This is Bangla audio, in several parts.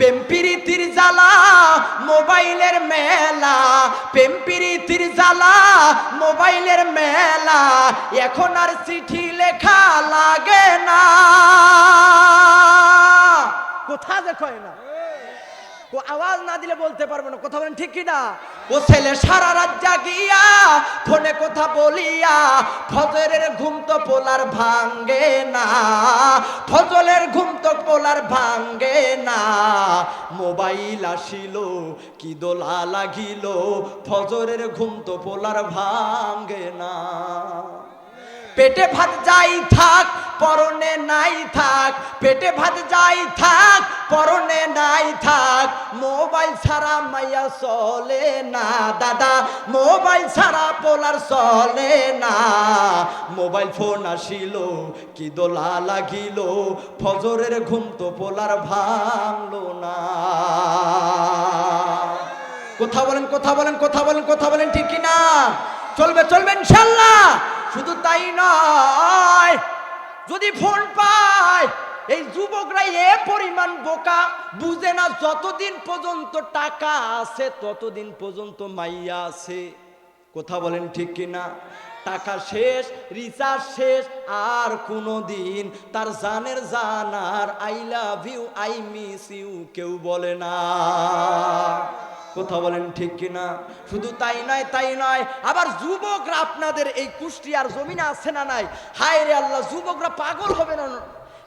পেম্পিরিতির জ্বালা, মোবাইলের মেলা। পেম্পিরিতির জ্বালা, মোবাইলের মেলা। এখন আর চিঠি লেখা লাগে না। কোথা দেখো না? আওয়াজ না দিলে বলতে পারব না। কথা বলেন ঠিক কিনা? ও ছেলে, সারা রাত জাগিয়া ফোনে কথা বলিয়া, ফজরের ঘুম তো পোলার ভাঙ্গে না। ফজলের ঘুম তো পোলার ভাঙ্গে না। মোবাইল আসিল, কি দোলা লাগিল, ফজরের ঘুম তো পোলার ভাঙ্গে না। পেটে ভাত যাই থাক, পরনে নাই থাক। পেটে ভাত যাই থাক, পরনে নাই থাক। মোবাইল ছাড়া মাইয়া চলে না, দাদা। মোবাইল ছাড়া পোলার চলে না। মোবাইল ফোন আসিল, কি দোলা লাগিল। ফজরের ঘুম তো পোলার ভাঙলো না। কথা বলেন কথা বলেন কথা বলেন কথা বলেন, ঠিক কি না চলবে চলবে ইনশাল্লাহ। শুধু তাই নয়, যদি ফোন পায়, এই যুবকরা এ পরিমাণ বোকা, বুঝে না যতদিন পর্যন্ত টাকা আছে, ততদিন পর্যন্ত মাইয়া আছে। কথা বলেন ঠিক কিনা? টাকা শেষ রিচার্জ শেষ, আর কোনো দিন তার জানের জানার I love you I miss you কেউ বলে না। কথা বলেন ঠিক কিনা? শুধু তাই নয় তাই নয়। আবার যুবকরা আপনাদের এই কুষ্টিয়ার জমিনে আছে না নাই? হায় রে আল্লাহ, যুবকরা পাগল হবে না?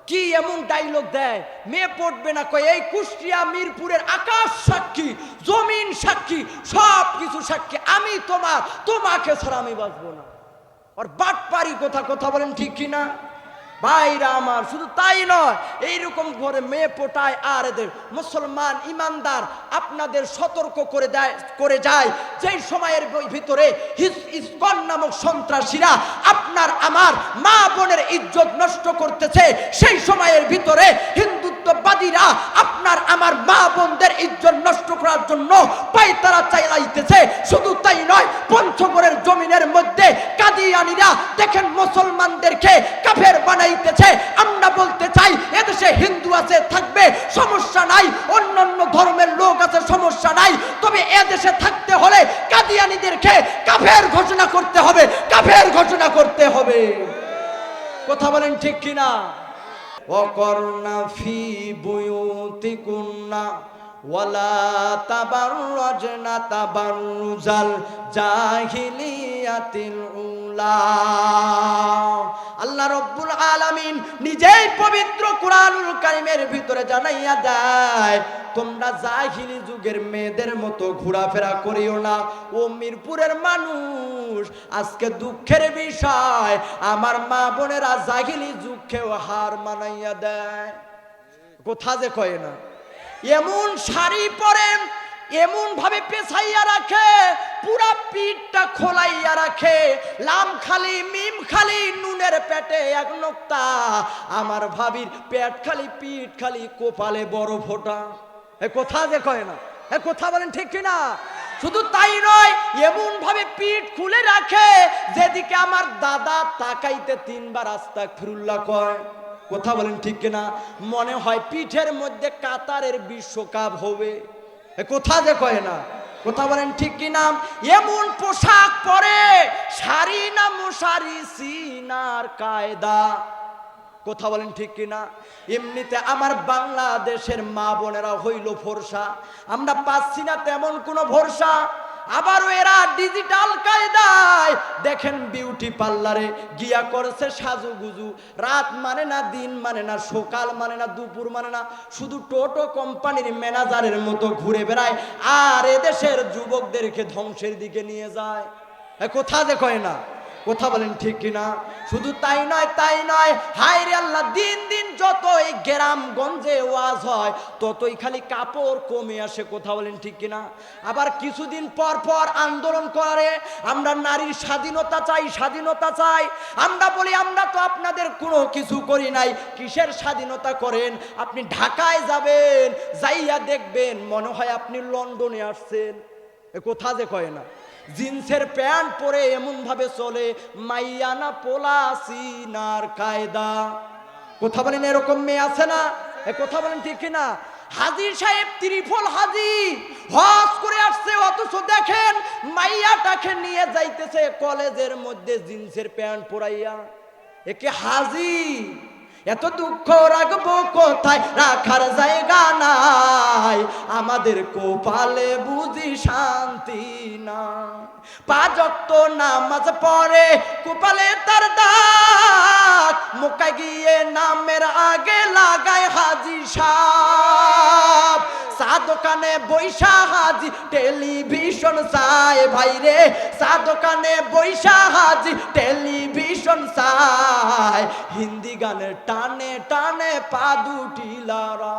কি এমন ডাইলগ দেয়? মেয়ে পড়বে না কয়, এই কুষ্টিয়া মিরপুরের আকাশ সাক্ষী, জমিন সাক্ষী সব কিছু সাক্ষী। আমি তোমার, তোমাকে ছাড়া আমি বাঁচবো না। আর বাটপারি কথা কথা বলেন ঠিক কিনা? ভাইরা আমার, শুধু তাই নয়, এইরকম করে মেয়ে পোটায় আর এদের মুসলমান ইমানদার আপনাদের সতর্ক করে দেয়, করে যায়। যেই সময়ের ভিতরে ইসকন নামক সন্ত্রাসীরা আপনার আমার মা বোনের ইজ্জত নষ্ট করতেছে, সেই সময়ের ভিতরে হিন্দুত্ববাদীরা আপনার আমার মা বোনদের ইজ্জত নষ্ট করার জন্য পায়তারা চাইলাইতেছে। শুধু তাই নয়, পঞ্চগড়ের জমিনের মধ্যে কাদিয়ানিরা দেখেন মুসলমানদেরকে এদেশে থাকতে হলে কাদিয়ানিদেরকে কাফের ঘোষণা করতে হবে কাফের ঘোষণা করতে হবে। কথা বলেন ঠিক কিনা? অকর্ণা আল্লাহ রব্বুল আলামিন নিজে নিজেই পবিত্র কোরআনুল কারিমের ভিতরে জানাইয়া দেয়, তোমরা জাহিলি যুগের মেয়েদের মতো ঘোরাফেরা করিও না। ও মিরপুরের মানুষ, আজকে দুঃখের বিষয়, আমার মা বোনেরা জাহিলি যুগকেও হার মানাইয়া দেয়। কোথা যে কয় না? এমন শাড়ি পরেন এমন ভাবে পেছাইয়া রাখে, পুরা পিঠটা খোলাইয়া রাখে। লাম খালি, মিম খালি, নুনের পেটে এক নোক্তা। আমার ভাবির পেট খালি, পিঠ খালি, কোপালে বড় ফোটা। এ কোথা যে কয় না? এ কথা বলেন ঠিক কিনা শুধু তাই নয় এমন ভাবে পিঠ খুলে রাখে, যেদিকে আমার দাদা তাকাইতে তিনবার আস্তাক ফিরুল্লাহ কয়। কথা বলেন ঠিক কিনা মনে হয় পিঠের মধ্যে কাতারের বিশ্বকাপ হবে। কোথা যে কয় না? কোথা বলেন ঠিক কি নাম এমন পোশাক পরে শাড়ি না মশারি সিনার কায়দা? কথা বলেন ঠিক কিনা এমনিতে আমার বাংলাদেশের মা বোনেরা হইল ভরসা আমরা পাচ্ছি না তেমন কোনো ভরসা আবারও এরা ডিজিটাল কায়দায়, দেখেন বিউটি পার্লারে গিয়া করছে সাজুগুজু। রাত মানে না, দিন মানে না, সকাল মানে না, দুপুর মানে না, শুধু টোটো কোম্পানির ম্যানেজারের মতো ঘুরে বেড়ায় আর এদেশের যুবকদেরকে ধ্বংসের দিকে নিয়ে যায়। কোথা যে কয় না। কথা বলেন ঠিক কিনা? শুধু তাই নয় তাই নয় হায় রে আল্লাহ, দিন দিন যত এই গ্রামগঞ্জে ওয়াজ হয়, ততই খালি কাপড় কমে আসে, কথা বলেন ঠিক কিনা? আবার কিছুদিন পর পর আন্দোলন করে, আমরা নারীর স্বাধীনতা চাই স্বাধীনতা চাই। আমরা বলি, আমরা তো আপনাদের কোনো কিছু করি নাই, কিসের স্বাধীনতা করেন? আপনি ঢাকায় যাবেন, যাইয়া দেখবেন, মনে হয় আপনি লন্ডনে আসছেন। কোথা যে কয় না? জিন্সের প্যান্ট পরে এমন ভাবে চলে মাইয়ানা পোলা কায়দা। কথা বলেন, এরকম মেয়ে আছে না? এ কথা বলেন ঠিক না হাজির সাহেব ত্রিফল হাজি হজ করে আসছে, অথচ দেখেন মাইয়াটাকে নিয়ে যাইতেছে কলেজের মধ্যে জিন্সের প্যান্ট পরাইয়া। একে হাজি এত দুঃখ রাখব কোথায়? রাখার জায়গা নাই। আমাদের কোপালে বুঝি শান্তি না পাঁচক্ত নামাজ পড়ে, কোপালে তার দাগ। মুখে গিয়ে নামের আগে লাগায় হাজি সাহ চা দোকানে বৈশা হাজি, টেলিভিশন চায় ভাইরে। চা দোকানে বৈশা হাজি, টেলিভিশন চায় হিন্দি গানের টানে টানে পা দুটি লারা।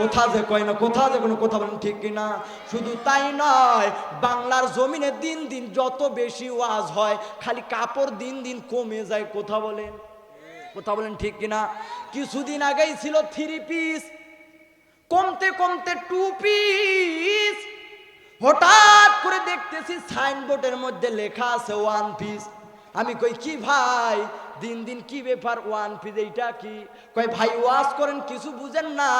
কোথা যে কয় না, কোথা যে কোনো কথা বলেন ঠিক কিনা? শুধু তাই নয়, বাংলার জমিনে দিন দিন যত বেশি ওয়াজ হয়, খালি কাপড় দিন দিন কমে যায়, কোথা বলেন। কথা বলেন ঠিক কিনা? কিছুদিন আগেই ছিল থ্রি পিস কমতে কমতে টু পিস হঠাৎ করে দেখতেছি সাইনবোর্ডের মধ্যে লেখা আছে ওয়ান পিস আমি কই, কি ভাই? দিন দিন কি ব্যাপার? ওয়ান পিস এইটা কি? কই ভাই, ওয়াজ করেন, কিছু বুঝেন না।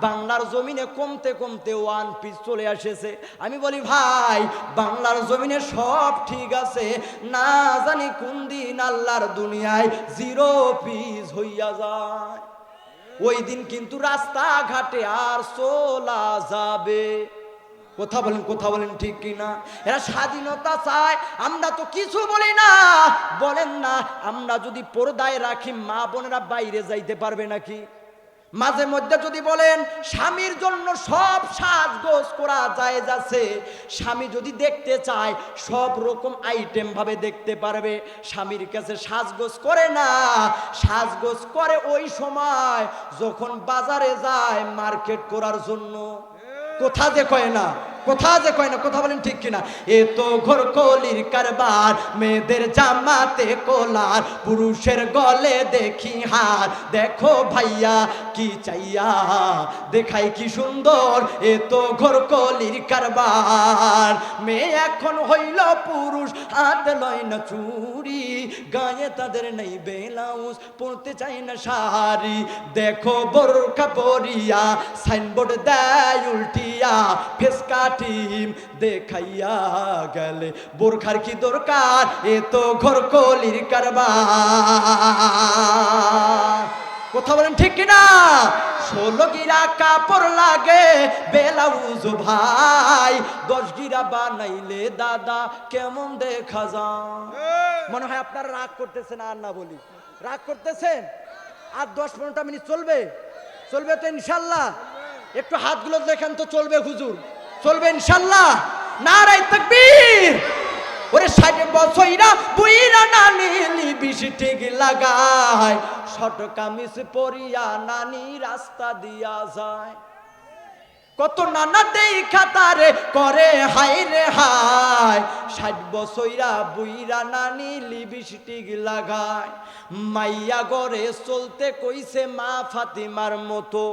বাংলার জমিনে কমতে কমতে ওয়ান পিস চলে আসেছে। আমি বলি, ভাই, বাংলার জমিনে সব ঠিক আছে। না জানি কোন দিন আল্লাহর দুনিয়ায় জিরো পিস হইয়া যায়। ওই দিন কিন্তু রাস্তাঘাটে আর চলা যাবে। কথা বলেন কথা বলেন ঠিক কি না এরা স্বাধীনতা চায়, আমরা তো কিছু বলি না। বলেন না, আমরা যদি পর্দায় রাখি, মা বোনেরা বাইরে যাইতে পারবে নাকি? মাঝে মধ্যে যদি বলেন, স্বামীর জন্য সব সাজগোজ করা যায় যাচ্ছে স্বামী যদি দেখতে চায়, সব রকম আইটেম ভাবে দেখতে পারবে। স্বামীর কাছে সাজগোজ করে না। সাজগোজ করে ওই সময় যখন বাজারে যায় মার্কেট করার জন্য। কোথা যে কয় না কোথা যে কয় না, কথা বলেন ঠিক কিনা? এ তো ঘোর কলির কারবার, মেয়েদের জামাতে কোলার, পুরুষের গলে দেখি হার। দেখো ভাইয়া কি চাইয়া, দেখাই কি সুন্দর, এ তো ঘোর কলির কারবার। মেয়ে এখন হইল পুরুষ, হাত লয় না চুরি গায়ে তাদের নেই বেলাউস পড়তে চাই না শাড়ি। দেখো বোরকা পরিয়া, সাইনবোর্ড দেয় উল্টিয়া ফেসকা টিম দেখাইয়া গেলে। বোরখার কি দরকার? এ তো ঘর কলির কারবার। কথা বলেন ঠিক কিনা? ষোলো গিরা কাপড় লাগে বেলাউজ ভাই। দশ গিরা বানাইলে দাদা কেমন দেখা যায়? মনে হয় আপনারা রাগ করতেছেন আর না বলি। রাগ করতেছেন? আর দশ পনেরোটা মিনিট চলবে? চলবে তো ইনশাল্লাহ। একটু হাতগুলো দেখেন তো চলবে হুজুর। চলবে ইনশাল্লাহ নারাই তাকবীর। ওরে ষাট বছইরা বুইরা নানি ঠিক লাগায়। শর্ট কামিজ পরিয়া নানি রাস্তা দিয়া যায়। কত নানা দেই খাতারে করে হাই রে হাই ষাট বছরা বুইরা নানি লিপস্টিক লাগায়। মাইয়া গড়ে চলতে কইছে মা ফাতিমার মতো।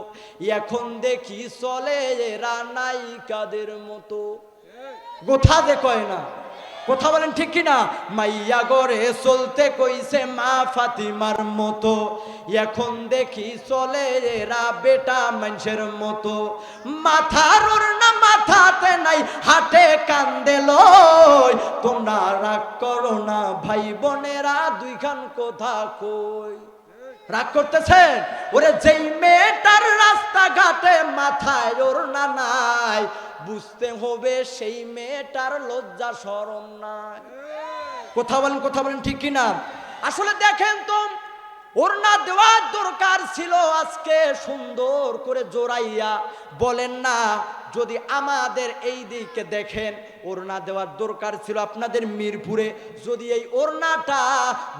এখন দেখি চলে এরা নায়িকাদের মতো। গোথা দে কয় না। কথা বলেন ঠিক কিনা? মাইয়া গড়ে চলতে কইছে মা ফাতিমার মতো। এখন দেখি চলে এরা বেটা মানুষের মতো। মাথার না মাথাতে নাই, হাটে কান্দেল তোমরা রাগ করো না ভাই বোনেরা দুইখান কথা কই। রাগ করতেছেন? ওরে যেই মেয়েটার রাস্তাঘাটে মাথায় ওর না নাই, বুঝতে হবে সেই মেয়েটার লজ্জা শরম নাই। কথা বলেন কথা বলেন, ঠিক কিনা? আসলে দেখেন তো, ওড়না দেওয়ার দরকার ছিল আজকে সুন্দর করে জোড়াইয়া। বলেন না যদি আমাদের এই দিকে দেখেন, ওড়না দেওয়ার দরকার ছিল আপনাদের মিরপুরে। যদি এই ওড়নাটা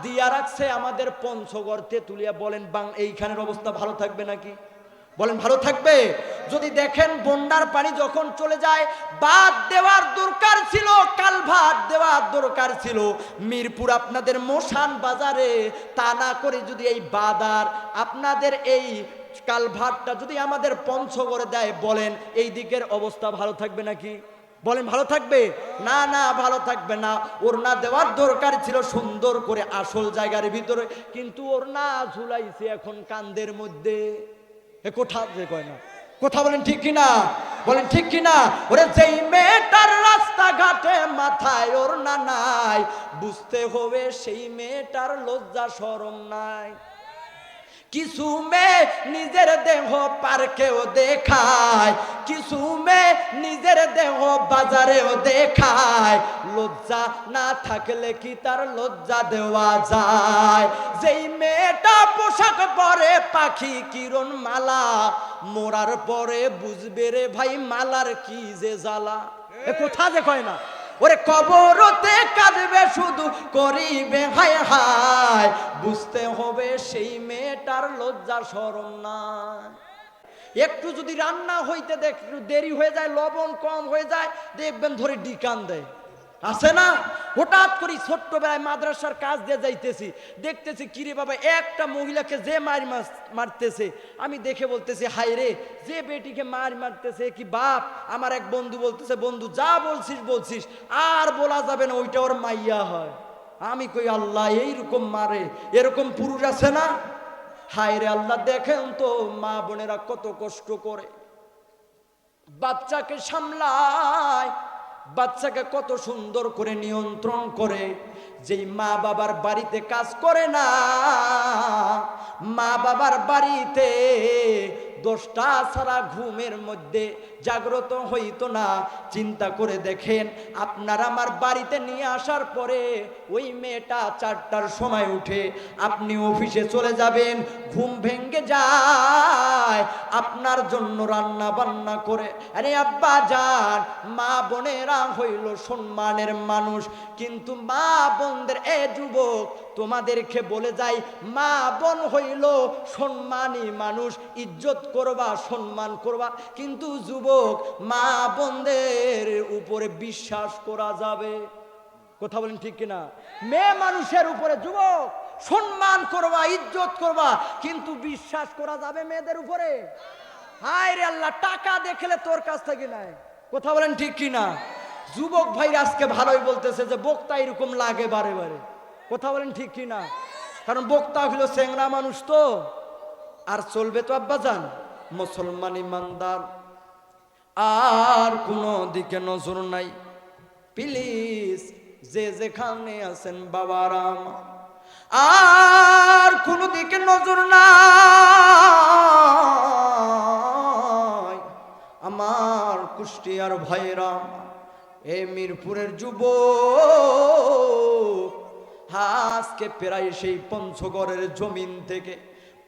দিয়া রাখছে আমাদের পঞ্চগড় তেতুলিয়া, বলেন বাং, এইখানের অবস্থা ভালো থাকবে নাকি? বলেন, ভালো থাকবে। যদি দেখেন বন্যার পানি যখন চলে যায়, বাদ দেওয়ার দরকার ছিল কালভাট দেওয়ার দরকার ছিল। মিরপুর আপনাদের মোশান বাজারে, তা না করে যদি এই বাদার, আপনাদের এই কালভাটটা যদি আমাদের পঞ্চগড়ে দেয়, বলেন, এই দিকের অবস্থা ভালো থাকবে নাকি? বলেন, ভালো থাকবে? না না, ভালো থাকবে না। ওর না দেওয়ার দরকার ছিল সুন্দর করে আসল জায়গার ভিতরে, কিন্তু ওর না ঝুলাইছে এখন কান্দের মধ্যে। এ কোথা যে কয় না? কথা বলেন ঠিক কিনা? বলেন ঠিক কিনা? ওরে যেই মেয়েটার রাস্তাঘাটে মাথায় ওর না নাই, বুঝতে হবে সেই মেয়েটার লজ্জা শরম নাই। কিছু মেয়ে নিজের দেহ পার্কেও দেখায়, কিছু মেয়ে নিজের দেহ বাজারেও দেখায়। লজ্জা না থাকলে কি তার লজ্জা দেওয়া যায়? যেই মেয়েটা পোশাক পরে পাখি কিরণ মালা মোরার পরে বুঝবে রে ভাই মালার কি যে জ্বালা? কোথা যে কয় না। ওরে কবরতে কাঁদবে, শুধু করিবে, হায় হায়। বুঝতে হবে সেই মেয়েটার লজ্জার সরম না। একটু যদি রান্না হইতে দেখ দেরি হয়ে যায়, লবণ কম হয়ে যায়, দেখবেন ধরে ডিকান দেয় আছে না? হঠাৎ করে ছোট্টবেলায় মাদ্রাসার কাজ দিয়ে যাইতেছি। দেখতেছি কিরে বাবা, একটা মহিলাকে যে মার মারতেছে? আমি দেখে বলতেছি হাই রে, যে বেটিকে মার মারতেছে কি বাপ? আমার এক বন্ধু বলতেছে, বন্ধু, যা বলছিস বলছিস, আর বলা যাবে না, ওইটা ওর মাইয়া হয়। আমি কই, আল্লাহ, এইরকম মারে, এরকম পুরুষ আছে না? হায় রে, আল্লাহ, দেখেন তো, মা বোনেরা কত কষ্ট করে। বাচ্চাকে সামলায় বাচ্চাকে কত সুন্দর করে নিয়ন্ত্রণ করে, যেই মা বাবার বাড়িতে কাজ করে না, মা বাবার বাড়িতে দশটা ছাড়া ঘুমের মধ্যে জাগ্রত হইতো না। চিন্তা করে দেখেন, আপনার আমার বাড়িতে নিয়ে আসার পরে ওই মেয়েটা চারটার সময় উঠে আপনি অফিসে চলে যাবেন, ঘুম ভেঙ্গে যায়, আপনার জন্য রান্না বান্না করে। আরে আব্বা যান, মা বোনেরা হইল সম্মানের মানুষ, কিন্তু মা বোনদের এ যুবক তোমাদেরকে বলে যাই, মা বোন হইল সম্মানী মানুষ, ইজ্জত করবা, সম্মান করবা। কিন্তু যুবক, মা বোনদের উপরে বিশ্বাস করা যাবে। কথা বলেন ঠিক কিনা? মেয়ে মানুষের উপরে যুবক, সম্মান করবা, ইজ্জত করবা, কিন্তু বিশ্বাস করা যাবে মেয়েদের উপরে? হায় রে আল্লাহ, টাকা দেখলে তোর কাছ থেকে নাই কথা বলেন ঠিক কিনা? যুবক ভাই আজকে ভালোই বলতেছে যে বক্তা এরকম লাগে বারে বারে। কথা বলেন ঠিক কি না? কারণ বক্তা হলো চেংরা মানুষ তো। আর চলবে তো আব্বাজান, মুসলমান ইমানদার। আর কোনো দিকে নজর নাই। প্লিজ, যে যেখানে আছেন বাবারাম আর কোনো দিকে নজর নাই। আমার কুষ্টিয়ার ভাইরাম এ মিরপুরের যুব আজকে প্রায় সেই পঞ্চগড়ের জমিন থেকে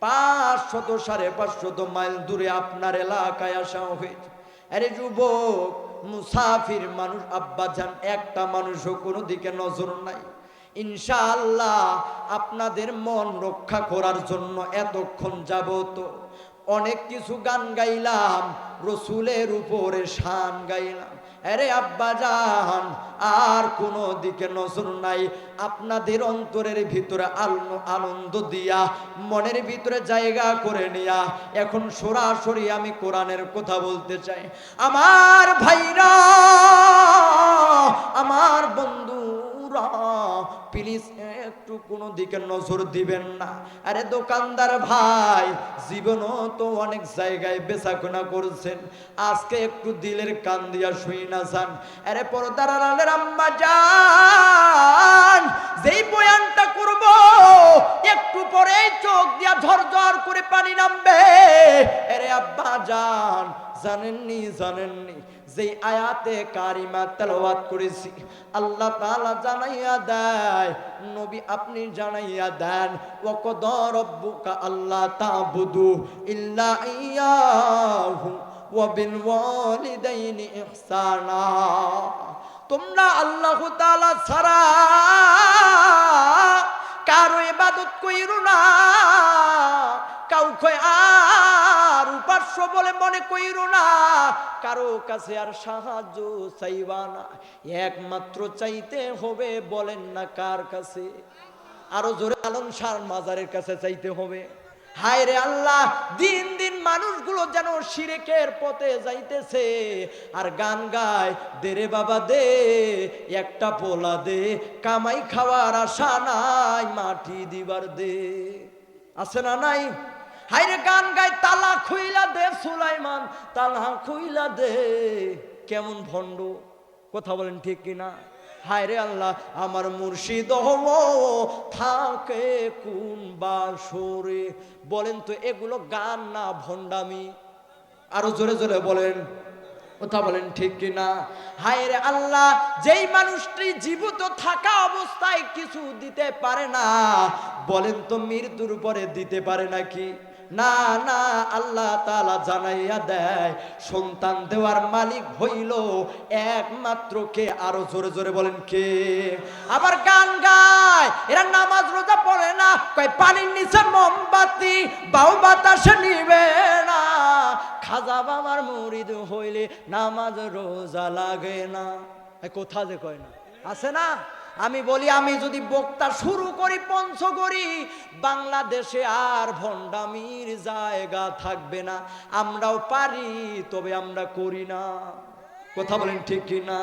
পাঁচশত সাড়ে পাঁচশত মাইল দূরে আপনার এলাকায় আসা হয়েছে। আরে যুবক, মুসাফির মানুষ, আব্বাজান, একটা মানুষও কোনো দিকে নজর নাই। ইনশাআল্লাহ আপনাদের মন রক্ষা করার জন্য এতক্ষণ যাবত অনেক কিছু গান গাইলাম, রসুলের উপরে শান গাইলাম। আরে আব্বা যান আর কোনো দিকে নজর নাই। আপনাদের অন্তরের ভিতরে আনন্দ দিয়া, মনের ভিতরে জায়গা করে নিয়া, এখন সরাসরি আমি কোরআনের কথা বলতে চাই। আমার ভাইরা, আমার বন্ধুরা প্লিজ একটু কোনো দিকে নজর দিবেন না। আরে দোকানদার ভাই, জীবনও তো অনেক জায়গায় বেচাকেনা করছেন। আজকে একটু দিলের কান দিয়া শুই না যান। আরে পর্দার আড়ালের আম্মা যান। যেই বয়ানটা করব, একটু পরে চোখ দিয়া ঝরঝর করে পানি নামবে। আরে আব্বা যান, জানেননি জানেননি। যেই আয়াতে কারিমা তেলাওয়াত করেছি, আল্লাহ তাআলা জানাইয়া দেয়, নবী আপনি জানাইয়া দেন, ওয়াকদ রব্বুকা আল্লাহ তাবুদু ইল্লা ইয়াহু ওয়া বিল ওয়ালিদাইনি ইহসানা। তোমরা আল্লাহ তাআলা ছাড়া কারও ইবাদত কইরো না। কাউকে আর উপাস্য বলে মনে কইরো না, কারও কাছে আর সাহায্য চাইবা না। একমাত্র চাইতে হবে বলেন না কার কাছে। আরও জোরে আলম সার মাজারের কাছে চাইতে হবে। হায় রে আল্লাহ, দিন দিন মানুষগুলো যেন শিরেকের পথে যাইতেছে। আর গান গায়, দে রে বাবা, দে, একটা পোলা দে, কামাই খাওয়ার আশা নাই, মাটি দিবার দে। আছে না নাই? হাইরে গান গায়, তালা খুইলা দে সুলাইমান তালা খুইলা দে। কেমন ভণ্ড, কথা বলেন ঠিক কিনা? হায় রে আল্লাহ, আমার মুর্শিদ থাকে কোন বাসরে। বলেন তো, এগুলো গান না ভণ্ডামি? আরও জোরে জোরে বলেন, কথা বলেন ঠিক কিনা? হায় রে আল্লাহ, যেই মানুষটি জীবিত থাকা অবস্থায় কিছু দিতে পারে না, বলেন তো মৃত্যুর পরে দিতে পারে নাকি? না না, আল্লাহ তালা জানাইয়া দেয়, সন্তান দেওয়ার মালিক হইল একমাত্র কে? আরও জোরে জোরে বলেন কে? আবার গান গায়, এরা নামাজ রোজা পড়ে না, কয় পানির নিচে মোমবাতি, বাউ বাতাসে নিবে না। খাজা বাবার মুরিদ হইলে নামাজ রোজা লাগে না। কোথা যে কয় না? আছে না? আমি বলি, আমি যদি বক্তা শুরু করি, পঞ্চ করি, বাংলাদেশে আর ভণ্ডামির জায়গা থাকবে না। আমরাও পারি, তবে আমরা করি না। কথা বলেন ঠিক কি না?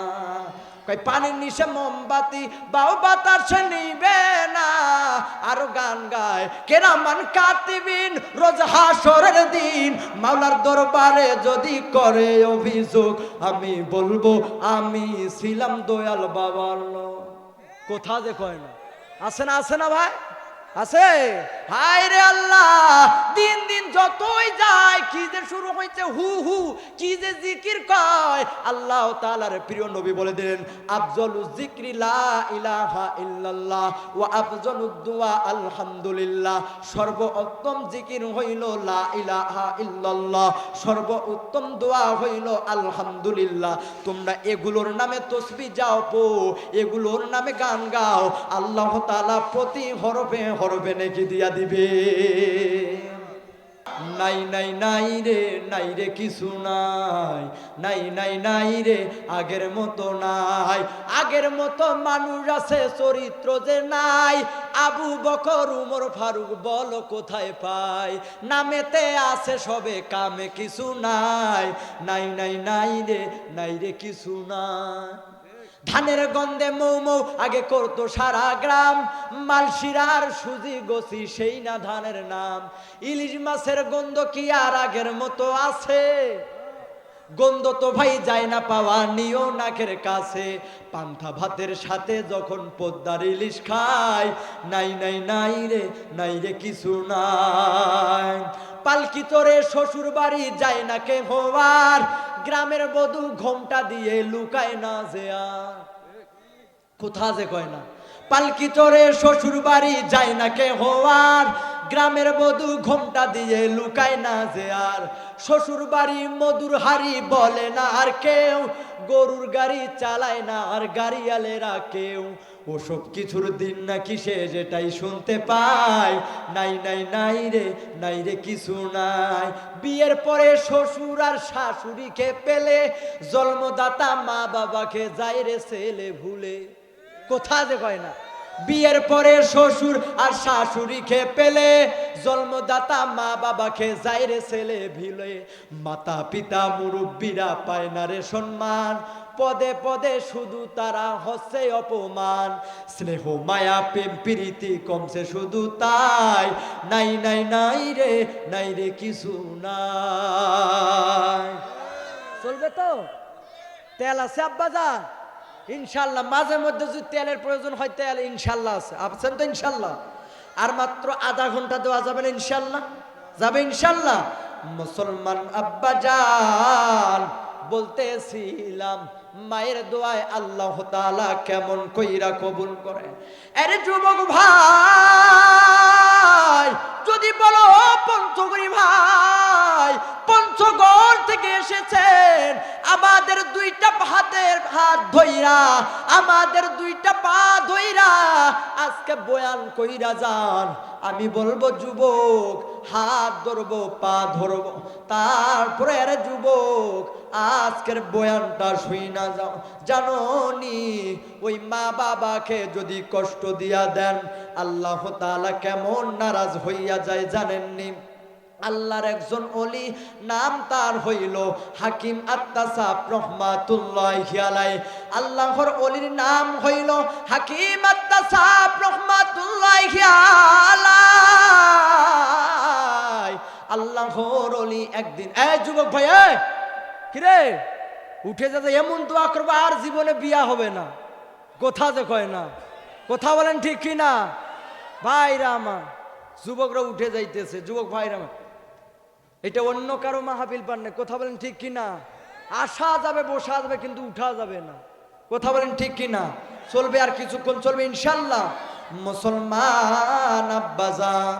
কই পানির নিচে মোমবাতি, বাউ বাতাসে নিবে না। আর গান গায়, কেরামান কাতিবিন, রোজ হাসরের দিন। মাওলার দরবারে যদি করে অভিযোগ, আমি বলব, আমি ছিলাম দয়াল বাবার লোক। কোথা যে কয় না। আছে না আছে না ভাই? আছে? হায় রে আল্লাহ, দিন দিন যতই যায়, কি যে শুরু হয়েছে, হু হু, কি যে জিকির কয়, আল্লাহ তাআলার প্রিয় নবী বলে দিলেন, আফজলু জিকরি লা ইলাহা ইল্লাল্লাহ ওয়া আফজলু দুআ আলহামদুলিল্লাহ। সর্ব উত্তম জিকির হইল লা ইলাহা ইল্লাল্লাহ সর্ব উত্তম দোয়া হইল আলহামদুলিল্লাহ। তোমরা এগুলোর নামে তসবি যাও পো, এগুলোর নামে গান গাও। আল্লাহ তাআলা প্রতি হরফে হরফে নেকি দিয়া দিবে? নাই নাই নাই রে নাই রে কিছু নাই। নাই নাই নাই রে, আগের মতো নাই। আগের মতো মানুষ আছে, চরিত্র যে নাই। আবু বকর, উমর ফারুক, বল কোথায় পাই? নামেতে আছে সবে, কামে কিছু নাই। নাই নাই নাই রে নাই রে কিছু নাই। ধানের গন্ধে মৌ মৌ, আগে করতো সারা গ্রাম। মালশিরার সুজি গছি, সেই না ধানের নাম। ইলিশ মাছের গন্ধ কি আর আগের মতো আছে? গন্ধ তো ভাই যায় না পাওয়া, নিও নাকের কাছে। পান্থা ভাতের সাথে যখন পদ্মার ইলিশ খায়, নাই নাই নাই রে নাই রে কিছু নাই। পালকি তোরে শ্বশুর বাড়ি যায় না কে হওয়ার গ্রামের বধু ঘোমটা দিয়ে লুকায় না যে কোথা যে কয় না? পালকি চড়ে শ্বশুর বাড়ি যায় না কে হওয়ার গ্রামের বধু ঘোমটা দিয়ে লুকায় না যে আর। শ্বশুর বাড়ি মধুর হারি বলে না আর কেউ। গরুর গাড়ি চালায় না আর গাড়িয়ালেরা কেউ। ওসব কিছুর দিন নাকি সে যেটাই শুনতে পায়। নাই নাই নাই রে নাই রে কিছু নাই। বিয়ের পরে শ্বশুর আর শাশুড়িকে পেলে? জন্মদাতা মা বাবাকে যাই রে ছেলে ভুলে। কোথা যে কয় না। বিয়ের পরে শ্বশুর আর শাশুড়ি শাশুড়িকে পেলে? জন্মদাতা মা বাবাকে যায় রে ছেলে ভিলে। মাতা পিতা মুরব্বীরা পায় না রে সম্মান। পদে পদে শুধু তারা হচ্ছে অপমান। স্নেহ, মায়া, প্রেম, প্রীতি কমছে শুধু তাই। নাই নাই নাই রে নাই রে কিছু নাই। চলবে তো? তেল আছে আব্বাজান? ইনশাল্লাহ, মাঝে মধ্যে যদি তেলের প্রয়োজন হয়, তেল ইনশাল্লাহ আছে। আছেন তো ইনশাল্লাহ? আর মাত্র আধা ঘণ্টা দেওয়া যাবে না ইনশাল্লাহ? যাবে ইনশাল্লাহ? মুসলমান আব্বাজান, বলতেছিলাম মায়ের দোয়ায় আল্লাহ তাআলা কেমন কইরা কবুল করে। আরে যুবক ভাই, যদি বলো পঞ্চগড়ি ভাই, পঞ্চগড় থেকে এসেছেন, আমাদের দুইটা হাতের হাত ধইরা, আমাদের দুইটা পা ধইরা, আজকে বয়ান কইরা যান। আমি বলব, যুবক, হাত ধরবো, পা ধরবো। তারপরে আরে, যুবক, আজকের বয়ানটা শুই না যাও। জানো নি, ওই মা বাবাকে যদি কষ্ট দিয়া দেন, আল্লাহ তাআলা কেমন নারাজ হইয়া যায় জানেননি আল্লাহর একজন অলি নাম তার হইল হাকিম আত্তাসাব রহমাতুল্লাহ আল্লাহর অলির নাম হইল হাকিম আত্তাসাব রহমাতুল্লাহ আল্লাহর অলি একদিন, এ যুবক ভাই কিরে উঠে যাতে এমন দোয়া করব, আর জীবনে বিয়া হবে না। কোথা যে কয় না। কথা বলেন ঠিক কি না ভাইরা আমার, যুবকরা উঠে যাইতেছে। যুবক ভাইরা আমার এটা অন্য কারও মাহাবিল পান না কথা বলেন ঠিক কি না আসা যাবে, বসা যাবে, কিন্তু উঠা যাবে না। কথা বলেন ঠিক কি না চলবে আর কিছুক্ষণ চলবে, ইনশাল্লাহ। মুসলমান আব্বাজান,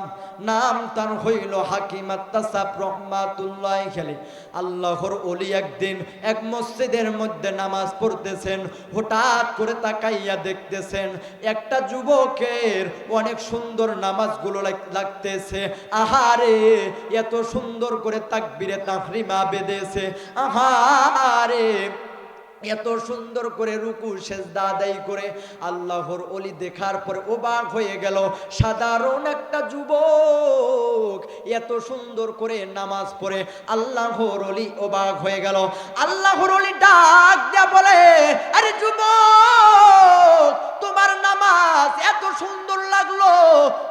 নাম তার হইল হাকিম আত্তাসাব রহমাতুল্লাহ খেলে আল্লাহর অলি একদিন এক মসজিদের মধ্যে নামাজ পড়তেছেন, হঠাৎ করে তাকাইয়া দেখতেছেন একটা যুবকের অনেক সুন্দর নামাজগুলো লাগতেছে। আহারে, এত সুন্দর করে তাকবিরে তাহরিমা বেঁধেছে। আহারে এত সুন্দর করে রুকু, সেজদা আদায় করে আল্লাহর অলি দেখার পরে অবাক হয়ে গেল। সাধারণ একটা যুবক এত সুন্দর করে নামাজ পড়ে আল্লাহর অলি অবাক হয়ে গেল। আল্লাহর অলি ডাক দেয়া বলে, আরে যুবক, তোমার নামাজ এত সুন্দর লাগল।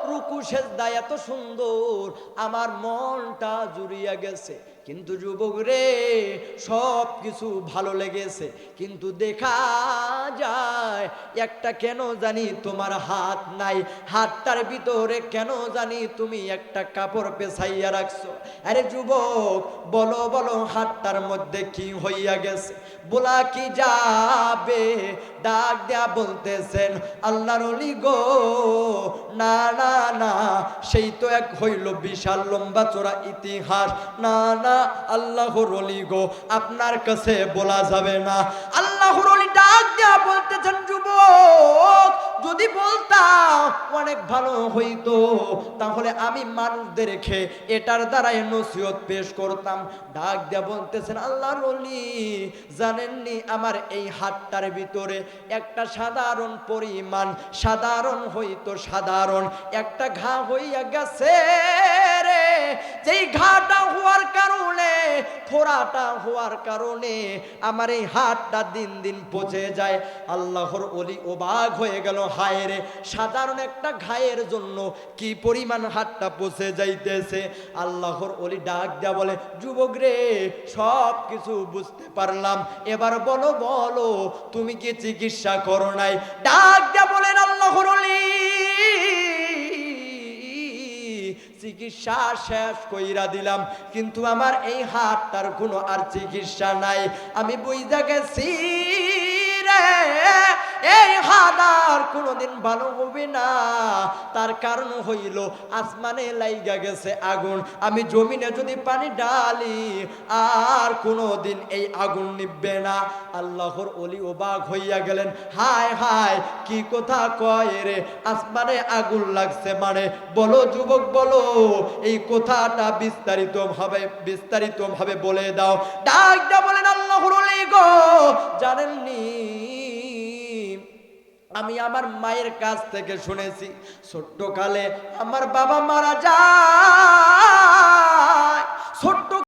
রুকু, সেজদা এত সুন্দর, আমার মনটা জুড়িয়া গেছে। কিন্তু যুবক রে সব কিছু ভালো লেগেছে, কিন্তু দেখা যায়, একটা কেন জানি তোমার হাত নাই, হাতটার ভিতরে কেন জানি তুমি একটা কাপড় পেছাইয়া রাখছো। আরে যুবক, বলো বলো, হাতটার মধ্যে কি হইয়া গেছে? বলা কি যাবে? ডাক দেয়া বলতেছেন, আল্লাহর গো, না না না। সেই তো এক হইল বিশাল লম্বা চোরা ইতিহাস। না না আল্লাহর অলি গো, আপনার কাছে বলা যাবে না। আল্লাহর অলি ডাক দেয়া বলতেছেন, যুবক, যদি বলতাম অনেক ভালো হইতো, তাহলে আমি মানুষদের রেখে এটার দ্বারাই নসিহত পেশ করতাম। ডাক বলতেছেন, আল্লাহর অলি, জানেননি আমার এই হাতটার ভিতরে একটা সাধারণ পরিমাণ, সাধারণ হইতো সাধারণ, একটা ঘা হইয়া গেছে। যেই ঘাটা হওয়ার কারণে, ফোড়াটা হওয়ার কারণে আমার এই হাতটা দিন দিন পচে যায়। আল্লাহর অলি অবাক হয়ে গেল, হায় রে! সাধারণ একটা ঘায়ের জন্য কি পরিমাণ হাতটা পচে যাইতেছে? আল্লাহর অলি ডাক দেয়া বলে, যুবক রে, সব কিছু বুঝতে পারলাম। এবার বলো বলো, তুমি কি চিকিৎসা করো নাই? ডাক দেয়া বলেন, আল্লাহর অলি চিকিৎসা শেষ কইরা দিলাম, কিন্তু আমার এই হাতটার কোনো আর চিকিৎসা নাই। আমি বুঝতে গেছি রে। এই হাত আর কোনোদিন ভালো হবে না। তার কারণ হইল, আসমানে লাইগা গেছে আগুন। আমি জমিনে যদি পানি ডালি আর কোনোদিন এই আগুন নিববে না। আল্লাহর অলি ওবাক হইয়া গেলেন, হায় হায়, কি কথা কয় রে? আসমানে আগুন লাগছে মানে? বলো যুবক, বলো। এই কথাটা বিস্তারিত ভাবে বিস্তারিত ভাবে বলে দাও। ডাক বলেন, আল্লাহর অলি গো, জানেননি? আমি আমার মায়ের কাছ থেকে শুনেছি ছোট্টকালে আমার বাবা মারা যায় ছোট্ট